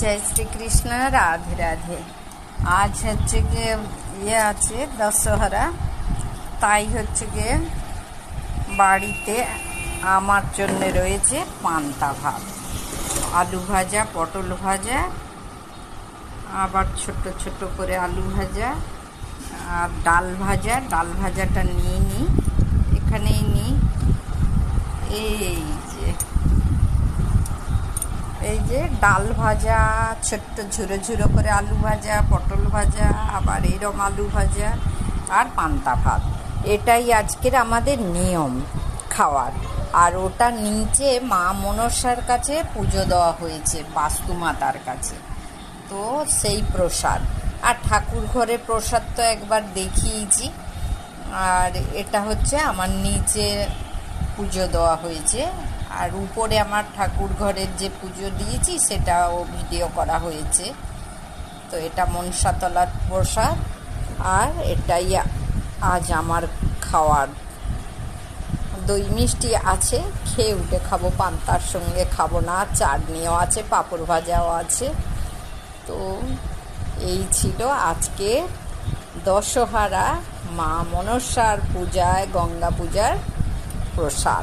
জয় শ্রীকৃষ্ণ রাধে রাধে। আজ হচ্ছে গিয়ে ইয়ে আছে, দশহরা। তাই হচ্ছে গিয়ে বাড়িতে আমার জন্য রয়েছে পান্তা ভাত। আলু ভাজা, পটল ভাজা, আবার ছোট ছোট করে আলু ভাজা, আর ডাল ভাজা। ডাল ভাজাটা নিয়ে নিই। এখানেই নিই। এই যে এই যে ডাল ভাজা, ছোট্ট ঝুরো ঝুরো করে আলু ভাজা, পটল ভাজা, আবার এরম আলু ভাজা আর পান্তা ভাত। এটাই আজকের আমাদের নিয়ম খাওয়ার। আর ওটা নিচে মা মনসার কাছে পুজো দেওয়া হয়েছে, বাস্তু মাতার কাছে। তো সেই প্রসাদ। আর ঠাকুর ঘরে প্রসাদ তো একবার দেখিয়েছি। আর এটা হচ্ছে আমার নিচে পুজো দেওয়া হয়েছে। আর উপরে আমার ঠাকুর ঘরের যে পুজো দিয়েছি, সেটাও ভিডিও করা হয়েছে। তো এটা মনসাতলার প্রসাদ, আর এটাই আজ আমার খাওয়ার। দই মিষ্টি আছে, খেয়ে উঠে খাব, পান্তার সঙ্গে খাব না। চাটনিও আছে, পাঁপড় ভাজাও আছে। তো এই ছিল আজকে দশহারা মা মনসার পূজায়, গঙ্গা পূজার প্রসাদ